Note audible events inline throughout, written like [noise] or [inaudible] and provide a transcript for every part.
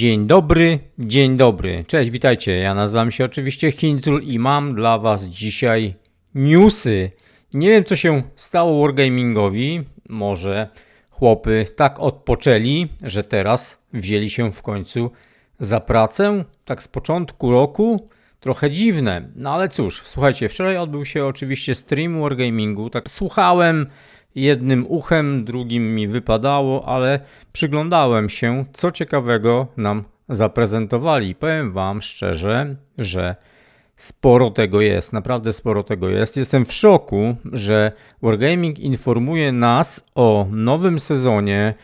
Dzień dobry, dzień dobry. Cześć, witajcie. Ja nazywam się oczywiście Hinzul i mam dla Was dzisiaj newsy. Nie wiem, co się stało Wargamingowi. Może chłopy tak odpoczęli, że teraz wzięli się w końcu za pracę. Tak z początku roku. Trochę dziwne, no ale cóż, słuchajcie, wczoraj odbył się oczywiście stream Wargamingu. Tak słuchałem jednym uchem, drugim mi wypadało, ale przyglądałem się, co ciekawego nam zaprezentowali. Powiem Wam szczerze, że sporo tego jest, naprawdę sporo tego jest. Jestem w szoku, że Wargaming informuje nas o nowym sezonie,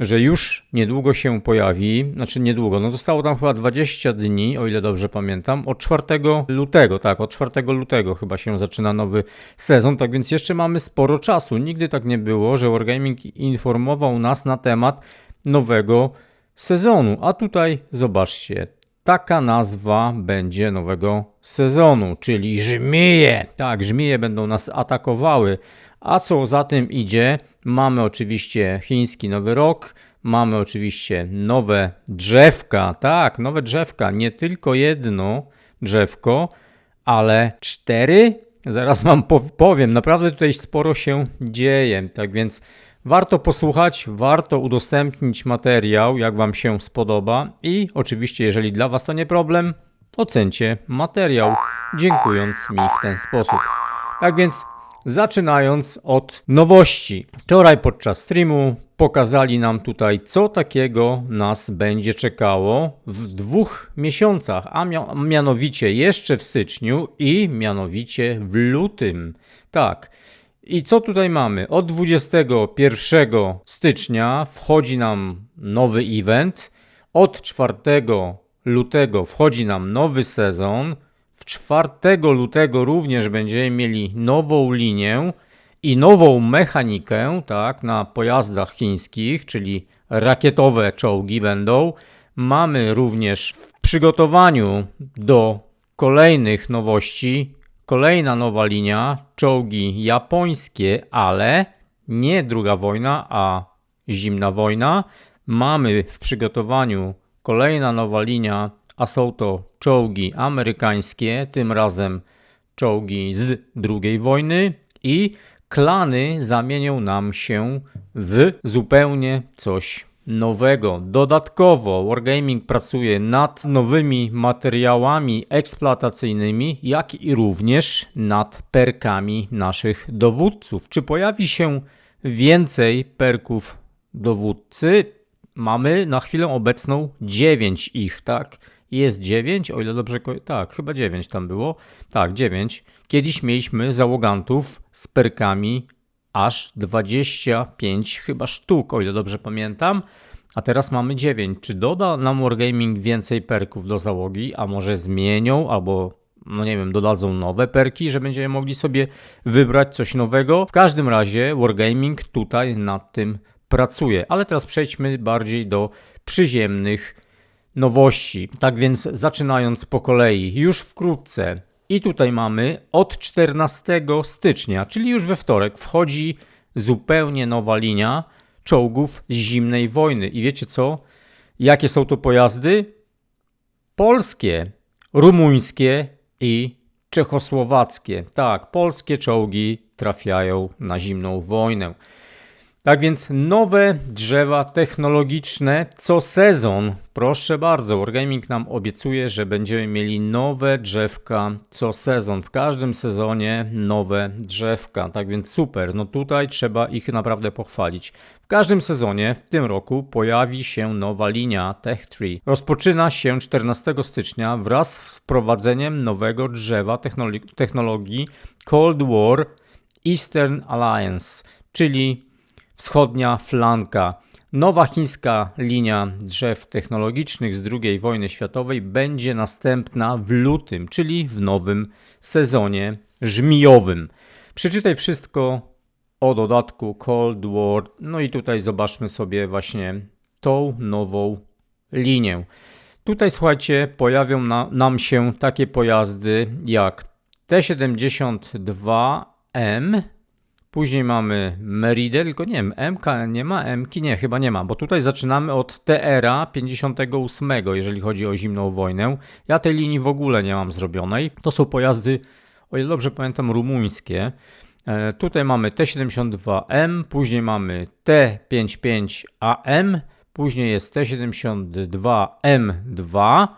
że już niedługo się pojawi, znaczy niedługo, no zostało tam chyba 20 dni, o ile dobrze pamiętam, od 4 lutego, tak, od 4 lutego chyba się zaczyna nowy sezon, tak więc jeszcze mamy sporo czasu. Nigdy tak nie było, że Wargaming informował nas na temat nowego sezonu, a tutaj zobaczcie, taka nazwa będzie nowego sezonu, czyli żmije. Tak, żmije będą nas atakowały. A co za tym idzie, mamy oczywiście chiński nowy rok, mamy oczywiście nowe drzewka. Tak, nowe drzewka, nie tylko jedno drzewko, ale cztery. Zaraz wam powiem, naprawdę tutaj sporo się dzieje. Tak więc warto posłuchać, warto udostępnić materiał, jak wam się spodoba i oczywiście, jeżeli dla was to nie problem, ocencie materiał, dziękując mi w ten sposób. Tak więc Zaczynając od nowości. Wczoraj podczas streamu pokazali nam tutaj, co takiego nas będzie czekało w dwóch miesiącach, a mianowicie jeszcze w styczniu i mianowicie w lutym. Tak. I co tutaj mamy? Od 21 stycznia wchodzi nam nowy event. Od 4 lutego wchodzi nam nowy sezon. W 4 lutego również będziemy mieli nową linię i nową mechanikę, tak, na pojazdach chińskich, czyli rakietowe czołgi będą. Mamy również w przygotowaniu do kolejnych nowości kolejna nowa linia, czołgi japońskie, ale nie druga wojna, a zimna wojna. Mamy w przygotowaniu kolejna nowa linia a są to czołgi amerykańskie, tym razem czołgi z II wojny i klany zamienią nam się w zupełnie coś nowego. Dodatkowo Wargaming pracuje nad nowymi materiałami eksploatacyjnymi, jak i również nad perkami naszych dowódców. Czy pojawi się więcej perków dowódcy? Mamy na chwilę obecną 9 ich, tak? Jest 9, o ile dobrze. Tak, chyba 9 tam było. Tak, 9. Kiedyś mieliśmy załogantów z perkami aż 25 chyba sztuk, o ile dobrze pamiętam. A teraz mamy 9. Czy doda nam Wargaming więcej perków do załogi, a może zmienią albo no nie wiem, dodadzą nowe perki, że będziemy mogli sobie wybrać coś nowego. W każdym razie Wargaming tutaj nad tym pracuje. Ale teraz przejdźmy bardziej do przyziemnych nowości. Tak więc zaczynając po kolei, już wkrótce i tutaj mamy od 14 stycznia, czyli już we wtorek, wchodzi zupełnie nowa linia czołgów z zimnej wojny. I wiecie co? Jakie są to pojazdy? Polskie, rumuńskie i czechosłowackie. Tak, polskie czołgi trafiają na zimną wojnę. Tak więc nowe drzewa technologiczne co sezon. Proszę bardzo, Wargaming nam obiecuje, że będziemy mieli nowe drzewka co sezon. W każdym sezonie nowe drzewka. Tak więc super. No tutaj trzeba ich naprawdę pochwalić. W każdym sezonie w tym roku pojawi się nowa linia Tech Tree. Rozpoczyna się 14 stycznia wraz z wprowadzeniem nowego drzewa technologii Cold War Eastern Alliance, czyli wschodnia flanka. Nowa chińska linia drzew technologicznych z II wojny światowej będzie następna w lutym, czyli w nowym sezonie żmijowym. Przeczytaj wszystko o dodatku Cold War. No i tutaj zobaczmy sobie właśnie tą nową linię. Tutaj słuchajcie, pojawią na, nam się takie pojazdy jak T-72M, Później mamy Meridę, tylko nie wiem, MK nie ma, MK nie, chyba nie ma, bo tutaj zaczynamy od TR 58, jeżeli chodzi o zimną wojnę. Ja tej linii w ogóle nie mam zrobionej. To są pojazdy, o ile dobrze pamiętam, rumuńskie. E, tutaj mamy T72M, później mamy T55AM, później jest T72M2.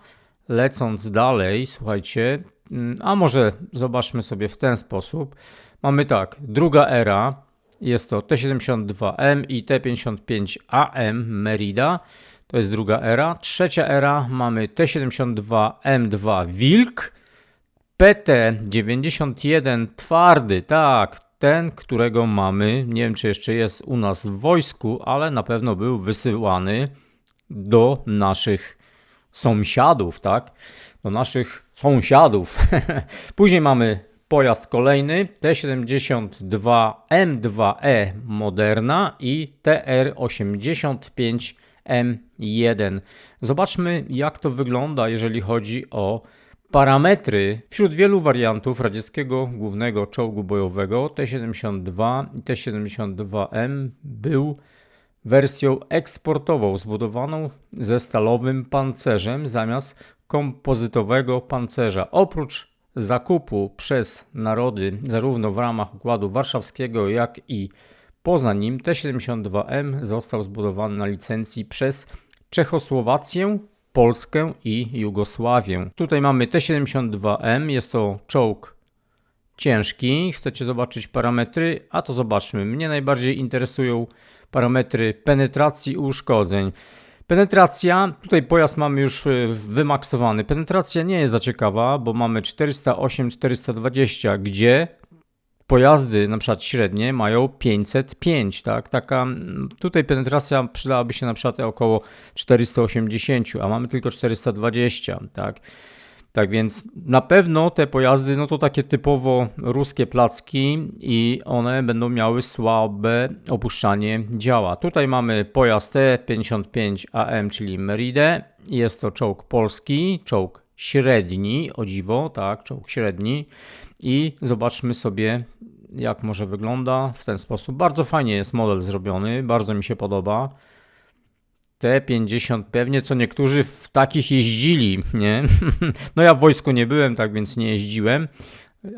Lecąc dalej, słuchajcie, mm, a może zobaczmy sobie w ten sposób. Mamy tak, druga era jest to T72M i T55AM Merida. To jest druga era. Trzecia era mamy T72M2 Wilk, PT91 twardy, tak, ten, którego mamy, nie wiem czy jeszcze jest u nas w wojsku, ale na pewno był wysyłany do naszych sąsiadów, tak? Do naszych sąsiadów. [laughs] Później mamy pojazd kolejny T72M2E Moderna i TR85M1. Zobaczmy, jak to wygląda, jeżeli chodzi o parametry. Wśród wielu wariantów radzieckiego głównego czołgu bojowego T-72 i T-72M był wersją eksportową zbudowaną ze stalowym pancerzem zamiast kompozytowego pancerza. Oprócz zakupu przez narody zarówno w ramach Układu Warszawskiego, jak i poza nim T-72M został zbudowany na licencji przez Czechosłowację, Polskę i Jugosławię. Tutaj mamy T-72M, jest to czołg ciężki. Chcecie zobaczyć parametry? A to zobaczmy. Mnie najbardziej interesują parametry penetracji uszkodzeń. Penetracja, tutaj pojazd mamy już e, wymaksowany. Penetracja nie jest za ciekawa, bo mamy 408-420, gdzie pojazdy na przykład średnie mają 505, tak? Taka tutaj penetracja przydałaby się na przykład około 480, a mamy tylko 420, tak? Tak więc na pewno te pojazdy, no to takie typowo ruskie placki i one będą miały słabe opuszczanie działa. Tutaj mamy pojazd T55AM, czyli Meridę. Jest to czołg polski, czołg średni, o dziwo, tak, czołg średni. I zobaczmy sobie, jak może wygląda w ten sposób. Bardzo fajnie jest model zrobiony, bardzo mi się podoba. T50 pewnie co niektórzy w takich jeździli, nie? [laughs] No ja w wojsku nie byłem, tak więc nie jeździłem,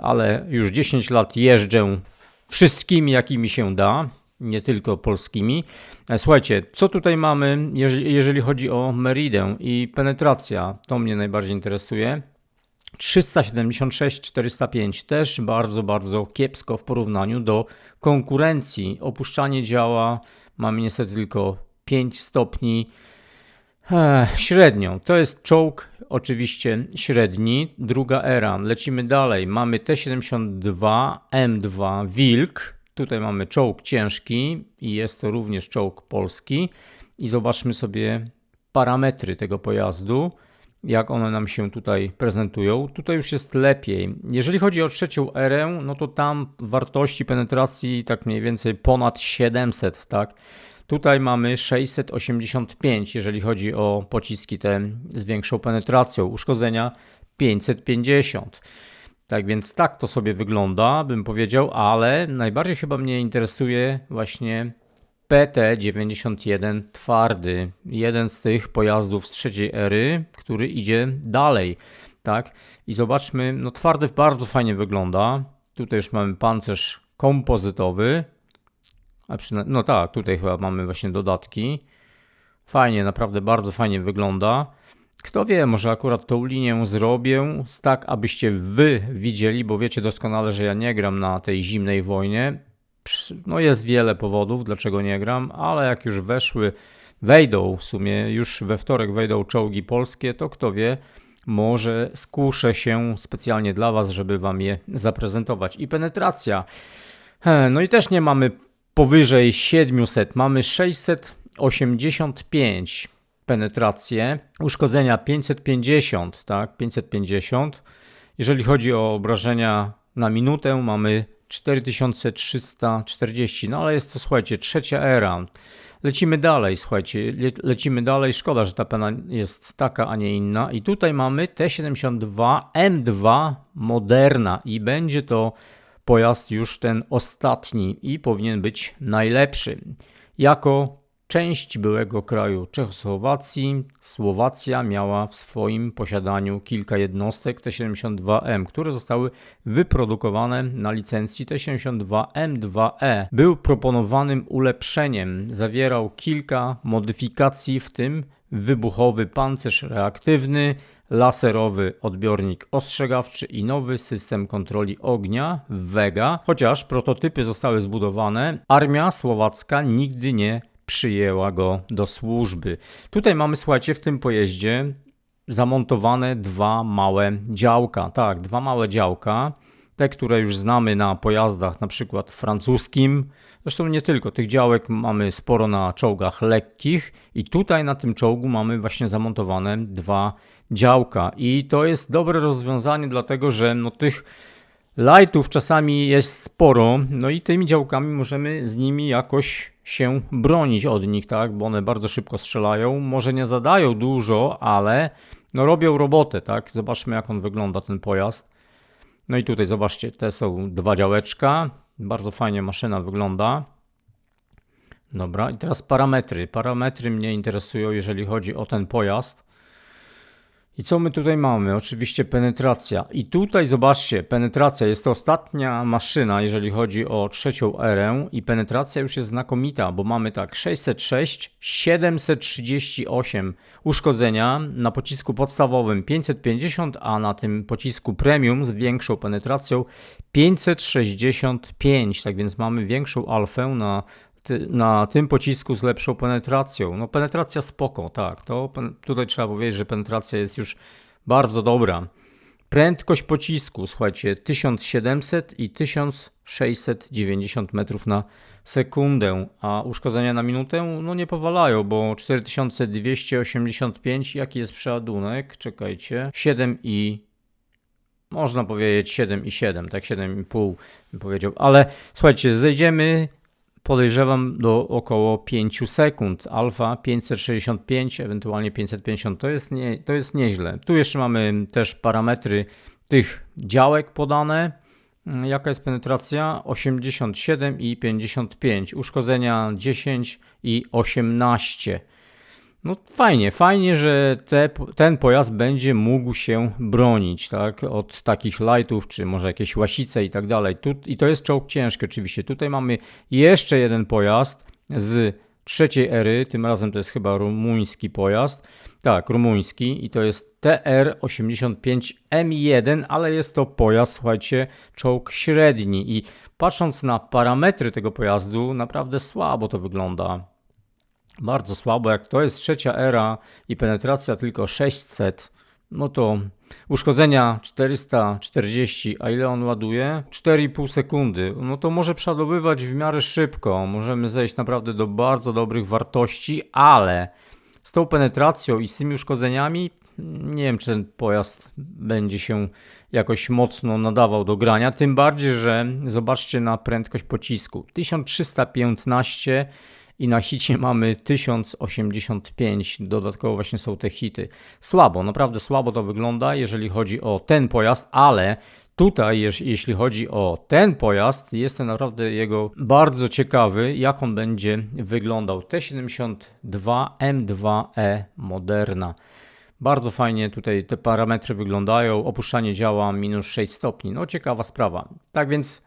ale już 10 lat jeżdżę wszystkimi jakimi się da, nie tylko polskimi. E, słuchajcie, co tutaj mamy, jeżeli chodzi o Meridę i penetracja, to mnie najbardziej interesuje. 376, 405 też bardzo, bardzo kiepsko w porównaniu do konkurencji. Opuszczanie działa mamy niestety tylko 5 stopni. Ech, średnią. To jest czołg, oczywiście średni. Druga era. Lecimy dalej. Mamy T-72 M2 Wilk. Tutaj mamy czołg ciężki i jest to również czołg polski. I zobaczmy sobie parametry tego pojazdu, jak one nam się tutaj prezentują. Tutaj już jest lepiej. Jeżeli chodzi o trzecią erę, no to tam wartości penetracji tak mniej więcej ponad 700, tak? Tutaj mamy 685, jeżeli chodzi o pociski te z większą penetracją. Uszkodzenia 550. Tak więc tak to sobie wygląda, bym powiedział, ale najbardziej chyba mnie interesuje właśnie PT91 twardy. Jeden z tych pojazdów z trzeciej ery, który idzie dalej. Tak? I zobaczmy, no twardy bardzo fajnie wygląda. Tutaj już mamy pancerz kompozytowy, a przyna- no tak, tutaj chyba mamy właśnie dodatki. Fajnie, naprawdę bardzo fajnie wygląda. Kto wie, może akurat tą linię zrobię tak, abyście wy widzieli, bo wiecie doskonale, że ja nie gram na tej zimnej wojnie. No jest wiele powodów, dlaczego nie gram, ale jak już weszły, wejdą w sumie, już we wtorek wejdą czołgi polskie, to kto wie, może skuszę się specjalnie dla was, żeby wam je zaprezentować. I penetracja. No i też nie mamy powyżej 700 mamy 685 penetrację, uszkodzenia 550, tak, 550. Jeżeli chodzi o obrażenia na minutę, mamy 4340. No ale jest to, słuchajcie, trzecia era. Lecimy dalej, słuchajcie, le lecimy dalej. Szkoda, że ta pena jest taka, a nie inna. I tutaj mamy T72M2 Moderna i będzie to pojazd już ten ostatni i powinien być najlepszy. Jako część byłego kraju Czechosłowacji, Słowacja miała w swoim posiadaniu kilka jednostek T-72M, które zostały wyprodukowane na licencji T-72M2E. Był proponowanym ulepszeniem, zawierał kilka modyfikacji, w tym wybuchowy pancerz reaktywny, laserowy odbiornik ostrzegawczy i nowy system kontroli ognia Vega. Chociaż prototypy zostały zbudowane, armia słowacka nigdy nie przyjęła go do służby. Tutaj mamy, słuchajcie, w tym pojeździe zamontowane dwa małe działka. Tak, dwa małe działka. Te, które już znamy na pojazdach, na przykład francuskim. Zresztą nie tylko, tych działek mamy sporo na czołgach lekkich, i tutaj na tym czołgu mamy właśnie zamontowane dwa działka. I to jest dobre rozwiązanie, dlatego że no, tych lightów czasami jest sporo, no i tymi działkami możemy z nimi jakoś się bronić od nich, tak? Bo one bardzo szybko strzelają. Może nie zadają dużo, ale no robią robotę, tak? Zobaczmy, jak on wygląda, ten pojazd. No i tutaj zobaczcie, te są dwa działeczka. Bardzo fajnie maszyna wygląda. Dobra, i teraz parametry. Parametry mnie interesują, jeżeli chodzi o ten pojazd. I co my tutaj mamy? Oczywiście penetracja. I tutaj zobaczcie, penetracja jest to ostatnia maszyna, jeżeli chodzi o trzecią erę i penetracja już jest znakomita, bo mamy tak 606, 738 uszkodzenia, na pocisku podstawowym 550, a na tym pocisku premium z większą penetracją 565, tak więc mamy większą alfę na na tym pocisku z lepszą penetracją. No penetracja spoko, tak. To tutaj trzeba powiedzieć, że penetracja jest już bardzo dobra. Prędkość pocisku, słuchajcie, 1700 i 1690 metrów na sekundę, a uszkodzenia na minutę no nie powalają, bo 4285, jaki jest przeładunek? Czekajcie, 7 i można powiedzieć 7,7, tak 7,5 bym powiedział, ale słuchajcie, zejdziemy podejrzewam do około 5 sekund. Alfa 565, ewentualnie 550 to jest, nie, to jest nieźle. Tu jeszcze mamy też parametry tych działek podane. Jaka jest penetracja? 87 i 55. Uszkodzenia 10 i 18. No fajnie, fajnie, że te, ten pojazd będzie mógł się bronić, tak, od takich lightów, czy może jakieś łasice i tak dalej. Tu, I to jest czołg ciężki oczywiście. Tutaj mamy jeszcze jeden pojazd z trzeciej ery, tym razem to jest chyba rumuński pojazd. Tak, rumuński i to jest TR-85M1, ale jest to pojazd, słuchajcie, czołg średni i patrząc na parametry tego pojazdu, naprawdę słabo to wygląda. Bardzo słabo, jak to jest trzecia era i penetracja tylko 600, no to uszkodzenia 440, a ile on ładuje? 4,5 sekundy. No to może przeładowywać w miarę szybko, możemy zejść naprawdę do bardzo dobrych wartości, ale z tą penetracją i z tymi uszkodzeniami nie wiem, czy ten pojazd będzie się jakoś mocno nadawał do grania. Tym bardziej, że zobaczcie na prędkość pocisku 1315 i na hicie mamy 1085. Dodatkowo właśnie są te hity. Słabo, naprawdę słabo to wygląda, jeżeli chodzi o ten pojazd, ale Tutaj, jeśli chodzi o ten pojazd, jestem naprawdę jego bardzo ciekawy, jak on będzie wyglądał. T72 M2E Moderna. Bardzo fajnie tutaj te parametry wyglądają. Opuszczanie działa minus 6 stopni. No ciekawa sprawa. Tak więc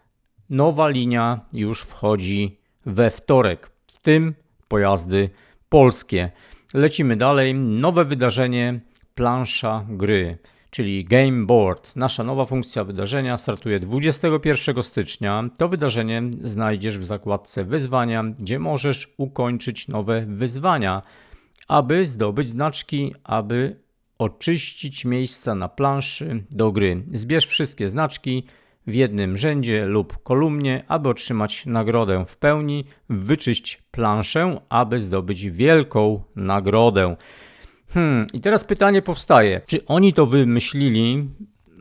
nowa linia już wchodzi we wtorek tym pojazdy polskie. Lecimy dalej. Nowe wydarzenie plansza gry, czyli Game Board. Nasza nowa funkcja wydarzenia startuje 21 stycznia. To wydarzenie znajdziesz w zakładce wyzwania, gdzie możesz ukończyć nowe wyzwania, aby zdobyć znaczki, aby oczyścić miejsca na planszy do gry. Zbierz wszystkie znaczki w jednym rzędzie lub kolumnie, aby otrzymać nagrodę w pełni, wyczyść planszę, aby zdobyć wielką nagrodę. Hmm, i teraz pytanie powstaje: czy oni to wymyślili,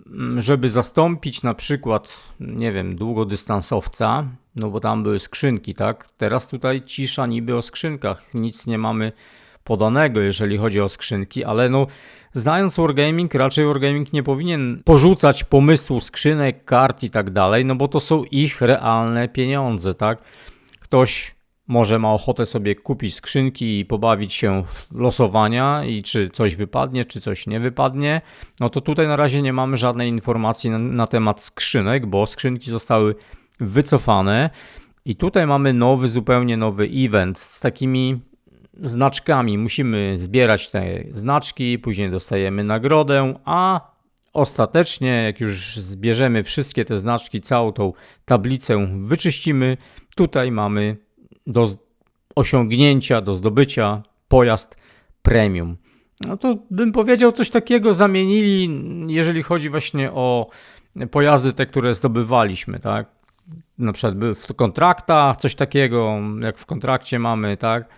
mm, żeby zastąpić na przykład, nie wiem, długodystansowca, no bo tam były skrzynki, tak? Teraz tutaj cisza niby o skrzynkach, nic nie mamy podanego, jeżeli chodzi o skrzynki, ale no znając Wargaming, raczej Wargaming nie powinien porzucać pomysłu skrzynek, kart i tak dalej, no bo to są ich realne pieniądze, tak? Ktoś może ma ochotę sobie kupić skrzynki i pobawić się w losowania i czy coś wypadnie, czy coś nie wypadnie, no to tutaj na razie nie mamy żadnej informacji na, na temat skrzynek, bo skrzynki zostały wycofane i tutaj mamy nowy, zupełnie nowy event z takimi znaczkami. Musimy zbierać te znaczki, później dostajemy nagrodę, a ostatecznie, jak już zbierzemy wszystkie te znaczki, całą tą tablicę wyczyścimy, tutaj mamy do osiągnięcia, do zdobycia pojazd premium. No to bym powiedział coś takiego zamienili, jeżeli chodzi właśnie o pojazdy te, które zdobywaliśmy, tak? Na przykład w kontraktach coś takiego, jak w kontrakcie mamy, tak?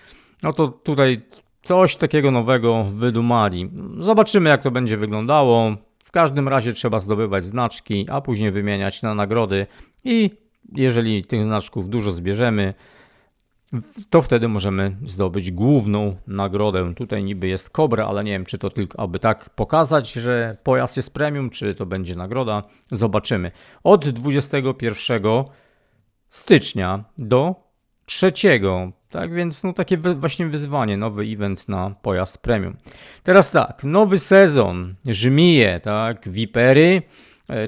No to tutaj coś takiego nowego wydumali. Zobaczymy, jak to będzie wyglądało. W każdym razie trzeba zdobywać znaczki, a później wymieniać na nagrody i jeżeli tych znaczków dużo zbierzemy, to wtedy możemy zdobyć główną nagrodę. Tutaj niby jest kobra, ale nie wiem, czy to tylko aby tak pokazać, że pojazd jest premium, czy to będzie nagroda. Zobaczymy. Od 21 stycznia do 3. Tak więc no takie właśnie wyzwanie, nowy event na pojazd premium. Teraz tak, nowy sezon żmije, tak, Vipery.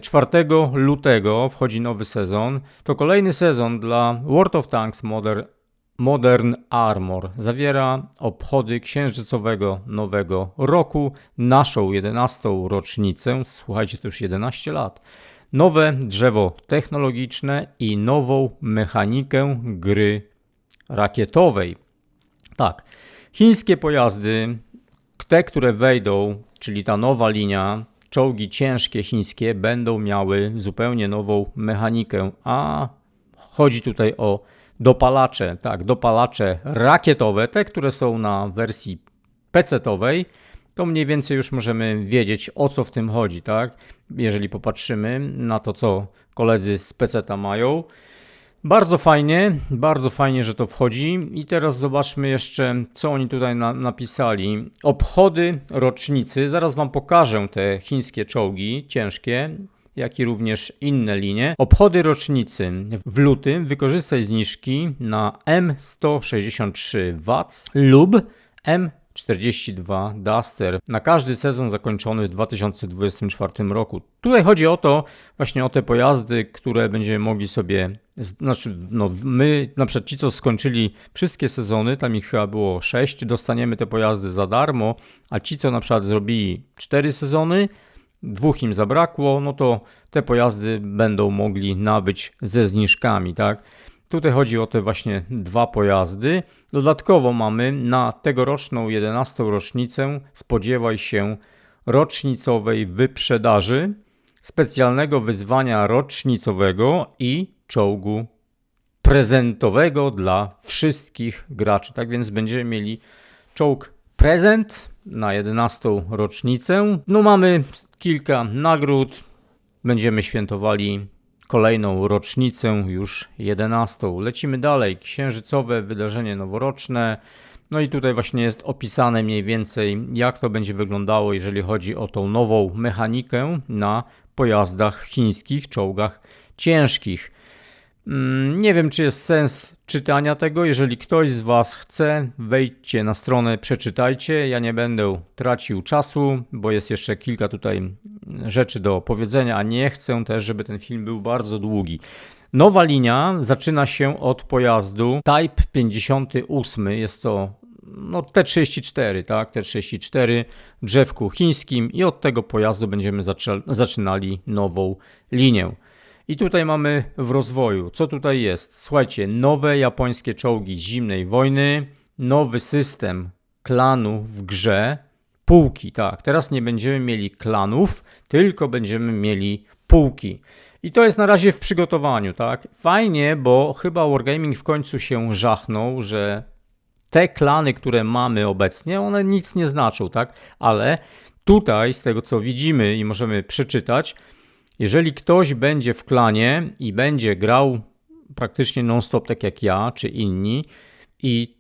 4 lutego wchodzi nowy sezon. To kolejny sezon dla World of Tanks Modern Modern Armor zawiera obchody księżycowego nowego roku, naszą 11. rocznicę, słuchajcie, to już 11 lat, nowe drzewo technologiczne i nową mechanikę gry rakietowej. Tak, chińskie pojazdy, te, które wejdą, czyli ta nowa linia, czołgi ciężkie chińskie, będą miały zupełnie nową mechanikę, a chodzi tutaj o dopalacze, tak, dopalacze rakietowe, te, które są na wersji PC-owej, to mniej więcej już możemy wiedzieć o co w tym chodzi, tak? Jeżeli popatrzymy na to, co koledzy z PC-ta mają. Bardzo fajnie, bardzo fajnie, że to wchodzi. I teraz zobaczmy jeszcze, co oni tutaj na, napisali. Obchody rocznicy. Zaraz Wam pokażę te chińskie czołgi ciężkie jak i również inne linie. Obchody rocznicy. W lutym wykorzystaj zniżki na M163W lub M42 Duster na każdy sezon zakończony w 2024 roku. Tutaj chodzi o to, właśnie o te pojazdy, które będziemy mogli sobie, znaczy no my, na przykład ci co skończyli wszystkie sezony, tam ich chyba było 6, dostaniemy te pojazdy za darmo, a ci co na przykład zrobili 4 sezony, dwóch im zabrakło, no to te pojazdy będą mogli nabyć ze zniżkami, tak? Tutaj chodzi o te właśnie dwa pojazdy. Dodatkowo mamy na tegoroczną 11. rocznicę spodziewaj się rocznicowej wyprzedaży, specjalnego wyzwania rocznicowego i czołgu prezentowego dla wszystkich graczy. Tak więc będziemy mieli czołg prezent na 11. rocznicę. No mamy kilka nagród. Będziemy świętowali kolejną rocznicę, już 11. Lecimy dalej. Księżycowe wydarzenie noworoczne. No i tutaj właśnie jest opisane mniej więcej, jak to będzie wyglądało, jeżeli chodzi o tą nową mechanikę na pojazdach chińskich, czołgach ciężkich. Mm, nie wiem, czy jest sens czytania tego. Jeżeli ktoś z Was chce, wejdźcie na stronę, przeczytajcie. Ja nie będę tracił czasu, bo jest jeszcze kilka tutaj rzeczy do powiedzenia, a nie chcę też, żeby ten film był bardzo długi. Nowa linia zaczyna się od pojazdu Type 58. Jest to no, T34, tak? T34 drzewku chińskim i od tego pojazdu będziemy zaczynali nową linię. I tutaj mamy w rozwoju. Co tutaj jest? Słuchajcie, nowe japońskie czołgi zimnej wojny, nowy system klanu w grze, półki. Tak, teraz nie będziemy mieli klanów, tylko będziemy mieli półki. I to jest na razie w przygotowaniu, tak? Fajnie, bo chyba Wargaming w końcu się żachnął, że te klany, które mamy obecnie, one nic nie znaczą, tak? Ale tutaj, z tego co widzimy i możemy przeczytać, jeżeli ktoś będzie w klanie i będzie grał praktycznie non-stop tak jak ja czy inni i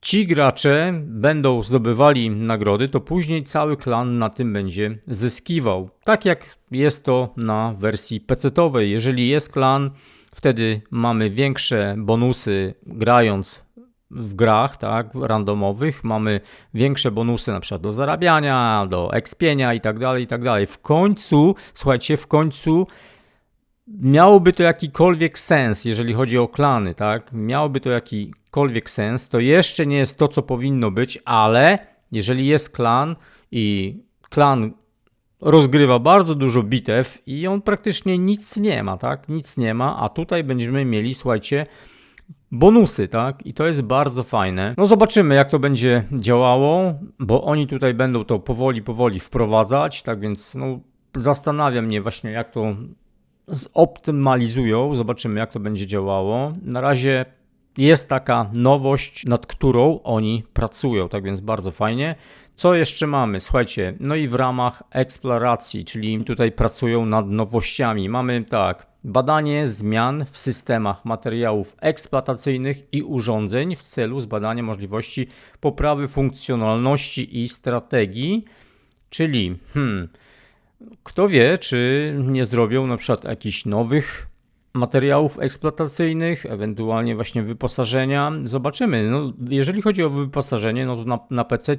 ci gracze będą zdobywali nagrody, to później cały klan na tym będzie zyskiwał. Tak jak jest to na wersji PC-owej. Jeżeli jest klan, wtedy mamy większe bonusy grając w grach, tak, randomowych, mamy większe bonusy na przykład do zarabiania, do ekspienia i tak dalej, i tak dalej. W końcu, słuchajcie, w końcu miałoby to jakikolwiek sens, jeżeli chodzi o klany, tak? Miałoby to jakikolwiek sens. To jeszcze nie jest to, co powinno być, ale jeżeli jest klan i klan rozgrywa bardzo dużo bitew i on praktycznie nic nie ma, tak? Nic nie ma, a tutaj będziemy mieli, słuchajcie, bonusy, tak? I to jest bardzo fajne. No zobaczymy, jak to będzie działało, bo oni tutaj będą to powoli, powoli wprowadzać, tak więc no, zastanawia mnie właśnie, jak to zoptymalizują. Zobaczymy, jak to będzie działało. Na razie jest taka nowość, nad którą oni pracują, tak więc bardzo fajnie. Co jeszcze mamy? Słuchajcie, no i w ramach eksploracji, czyli tutaj pracują nad nowościami. Mamy tak, badanie zmian w systemach materiałów eksploatacyjnych i urządzeń w celu zbadania możliwości poprawy funkcjonalności i strategii, czyli hmm, kto wie, czy nie zrobią na przykład jakichś nowych materiałów eksploatacyjnych, ewentualnie właśnie wyposażenia. Zobaczymy. No, jeżeli chodzi o wyposażenie, no to na, na PC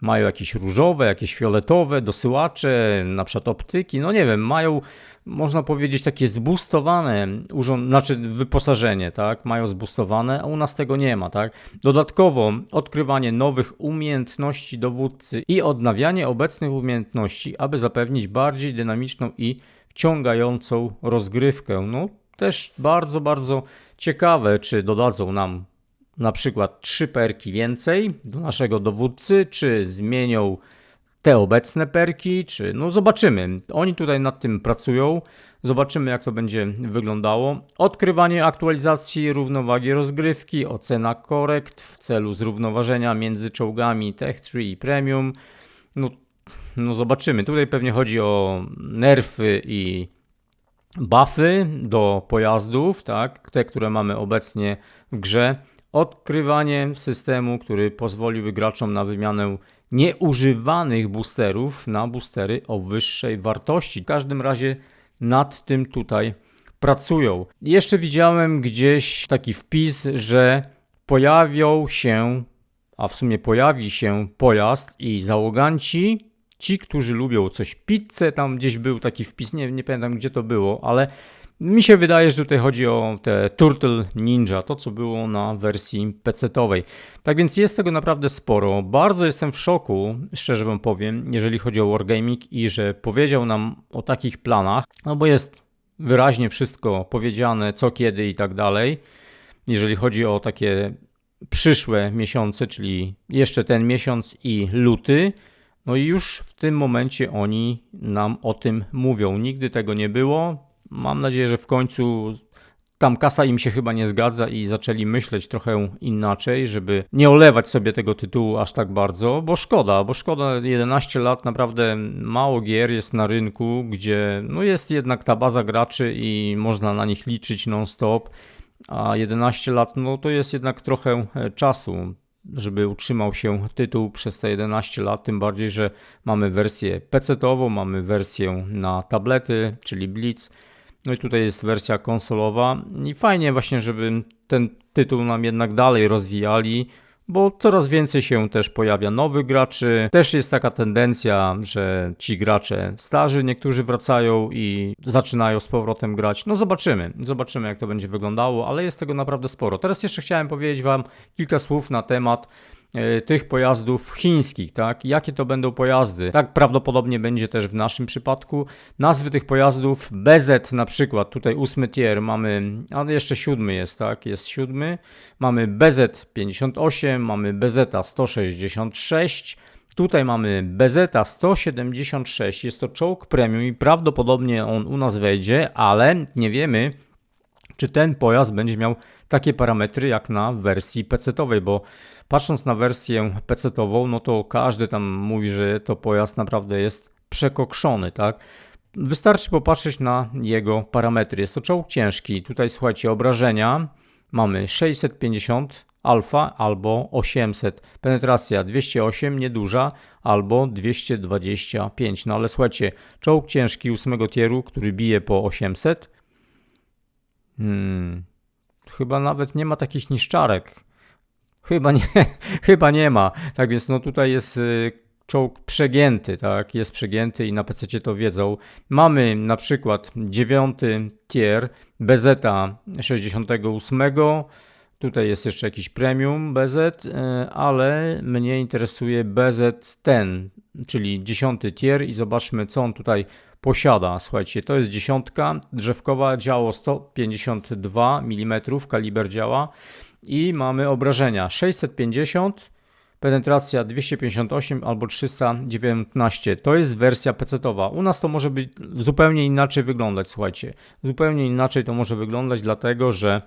mają jakieś różowe, jakieś fioletowe dosyłacze, na przykład optyki, no nie wiem, mają, można powiedzieć, takie zbustowane urząd, znaczy wyposażenie, tak, mają zbustowane, a u nas tego nie ma, tak. Dodatkowo odkrywanie nowych umiejętności dowódcy i odnawianie obecnych umiejętności, aby zapewnić bardziej dynamiczną i wciągającą rozgrywkę. No też bardzo, bardzo ciekawe, czy dodadzą nam na przykład trzy perki więcej do naszego dowódcy, czy zmienią te obecne perki, czy no zobaczymy. Oni tutaj nad tym pracują. Zobaczymy jak to będzie wyglądało. Odkrywanie aktualizacji równowagi rozgrywki, ocena korekt w celu zrównoważenia między czołgami Tech 3 i Premium. No, no zobaczymy. Tutaj pewnie chodzi o nerfy i buffy do pojazdów, tak? Te, które mamy obecnie w grze odkrywanie systemu, który pozwoliłby graczom na wymianę nieużywanych boosterów na boostery o wyższej wartości. W każdym razie nad tym tutaj pracują. Jeszcze widziałem gdzieś taki wpis, że pojawią się, a w sumie pojawi się pojazd i załoganci, ci, którzy lubią coś pizzę, tam gdzieś był taki wpis, nie, nie pamiętam gdzie to było, ale mi się wydaje, że tutaj chodzi o te Turtle Ninja, to co było na wersji PC-owej. Tak więc jest tego naprawdę sporo. Bardzo jestem w szoku, szczerze wam powiem, jeżeli chodzi o Wargaming i że powiedział nam o takich planach, no bo jest wyraźnie wszystko powiedziane, co kiedy i tak dalej. Jeżeli chodzi o takie przyszłe miesiące, czyli jeszcze ten miesiąc i luty, no i już w tym momencie oni nam o tym mówią. Nigdy tego nie było. Mam nadzieję, że w końcu tam kasa im się chyba nie zgadza i zaczęli myśleć trochę inaczej, żeby nie olewać sobie tego tytułu aż tak bardzo, bo szkoda, bo szkoda 11 lat, naprawdę mało gier jest na rynku, gdzie no jest jednak ta baza graczy i można na nich liczyć non-stop, a 11 lat no to jest jednak trochę e, czasu żeby utrzymał się tytuł przez te 11 lat, tym bardziej, że mamy wersję PC-ową, mamy wersję na tablety, czyli Blitz, no i tutaj jest wersja konsolowa. I fajnie właśnie, żeby ten tytuł nam jednak dalej rozwijali, bo coraz więcej się też pojawia nowych graczy. Też jest taka tendencja, że ci gracze starzy niektórzy wracają i zaczynają z powrotem grać. No zobaczymy, zobaczymy jak to będzie wyglądało, ale jest tego naprawdę sporo. Teraz jeszcze chciałem powiedzieć wam kilka słów na temat tych pojazdów chińskich, tak? Jakie to będą pojazdy? Tak prawdopodobnie będzie też w naszym przypadku. Nazwy tych pojazdów BZ na przykład, tutaj ósmy tier mamy, a jeszcze siódmy jest, tak? Jest siódmy. Mamy BZ 58, mamy BZ 166, Tutaj mamy BZ 176, jest to czołg premium i prawdopodobnie on u nas wejdzie, ale nie wiemy, czy ten pojazd będzie miał takie parametry jak na wersji PC-owej, bo patrząc na wersję PC-ową, no to każdy tam mówi, że to pojazd naprawdę jest przekokszony, tak? Wystarczy popatrzeć na jego parametry. Jest to czołg ciężki. Tutaj słuchajcie, obrażenia mamy 650 alfa albo 800. Penetracja 208, nieduża, albo 225. No ale słuchajcie, czołg ciężki 8 tieru, który bije po 800. Hmm, chyba nawet nie ma takich niszczarek. Chyba nie, [laughs] chyba nie ma. Tak więc no tutaj jest y, czołg przegięty, tak, jest przegięty i na PC to wiedzą. Mamy na przykład 9 tier BZ 68. Tutaj jest jeszcze jakiś premium BZ, y, ale mnie interesuje BZ ten, czyli 10 tier i zobaczmy co on tutaj posiada. Słuchajcie, to jest dziesiątka drzewkowa, działo 152 mm, kaliber działa i mamy obrażenia 650, penetracja 258 albo 319. To jest wersja PC-towa. U nas to może być zupełnie inaczej wyglądać, słuchajcie. Zupełnie inaczej to może wyglądać, dlatego że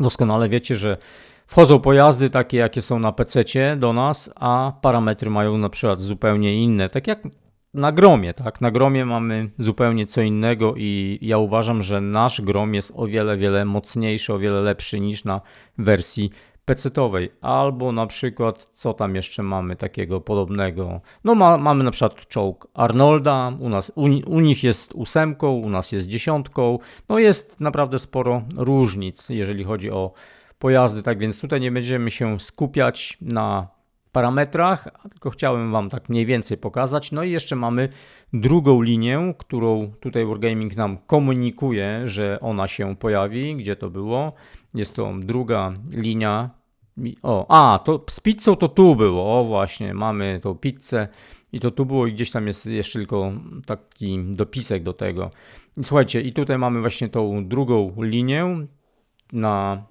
doskonale wiecie, że wchodzą pojazdy takie, jakie są na PC do nas, a parametry mają na przykład zupełnie inne. Tak jak na gromie, tak? Na gromie mamy zupełnie co innego i ja uważam, że nasz grom jest o wiele, wiele mocniejszy, o wiele lepszy niż na wersji PC-owej. Albo na przykład, co tam jeszcze mamy takiego podobnego? No ma, mamy na przykład czołg Arnolda, u, nas, u, u nich jest ósemką, u nas jest dziesiątką. No jest naprawdę sporo różnic, jeżeli chodzi o pojazdy, tak więc tutaj nie będziemy się skupiać na parametrach, tylko chciałem Wam tak mniej więcej pokazać. No i jeszcze mamy drugą linię, którą tutaj Wargaming nam komunikuje, że ona się pojawi. Gdzie to było? Jest to druga linia. O, a, to z pizzą to tu było. O, właśnie, mamy tą pizzę i to tu było i gdzieś tam jest jeszcze tylko taki dopisek do tego. I słuchajcie, i tutaj mamy właśnie tą drugą linię na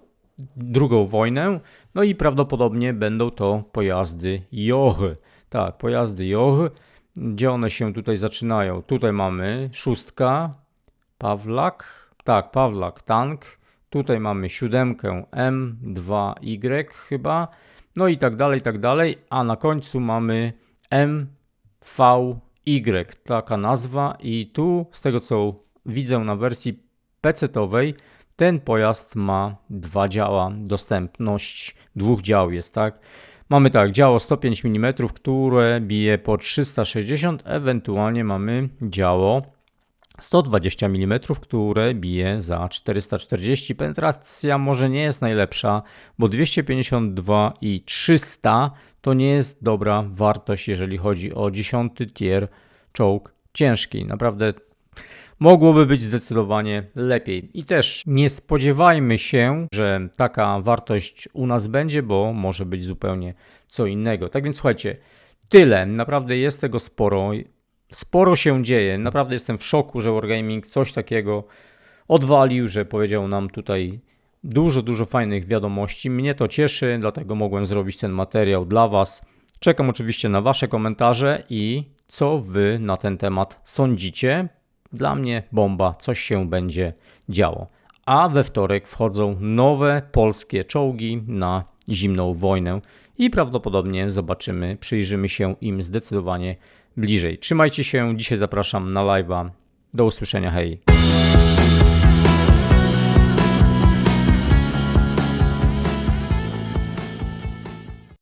drugą wojnę, no i prawdopodobnie będą to pojazdy Jochy. Tak, pojazdy Jochy. Gdzie one się tutaj zaczynają? Tutaj mamy szóstka, Pawlak, tak, Pawlak, tank. Tutaj mamy siódemkę M2Y chyba. No i tak dalej, tak dalej. A na końcu mamy MVY, taka nazwa. I tu, z tego co widzę na wersji PC-owej, ten pojazd ma dwa działa, dostępność dwóch dział jest, tak? Mamy tak, działo 105 mm, które bije po 360, ewentualnie mamy działo 120 mm, które bije za 440. Penetracja może nie jest najlepsza, bo 252 i 300 to nie jest dobra wartość, jeżeli chodzi o 10 tier czołg ciężki. Naprawdę mogłoby być zdecydowanie lepiej. I też nie spodziewajmy się, że taka wartość u nas będzie, bo może być zupełnie co innego. Tak więc słuchajcie, tyle. Naprawdę jest tego sporo. Sporo się dzieje. Naprawdę jestem w szoku, że Wargaming coś takiego odwalił, że powiedział nam tutaj dużo, dużo fajnych wiadomości. Mnie to cieszy, dlatego mogłem zrobić ten materiał dla Was. Czekam oczywiście na Wasze komentarze i co Wy na ten temat sądzicie. Dla mnie bomba, coś się będzie działo. A we wtorek wchodzą nowe polskie czołgi na zimną wojnę i prawdopodobnie zobaczymy, przyjrzymy się im zdecydowanie bliżej. Trzymajcie się, dzisiaj zapraszam na live'a. Do usłyszenia, hej!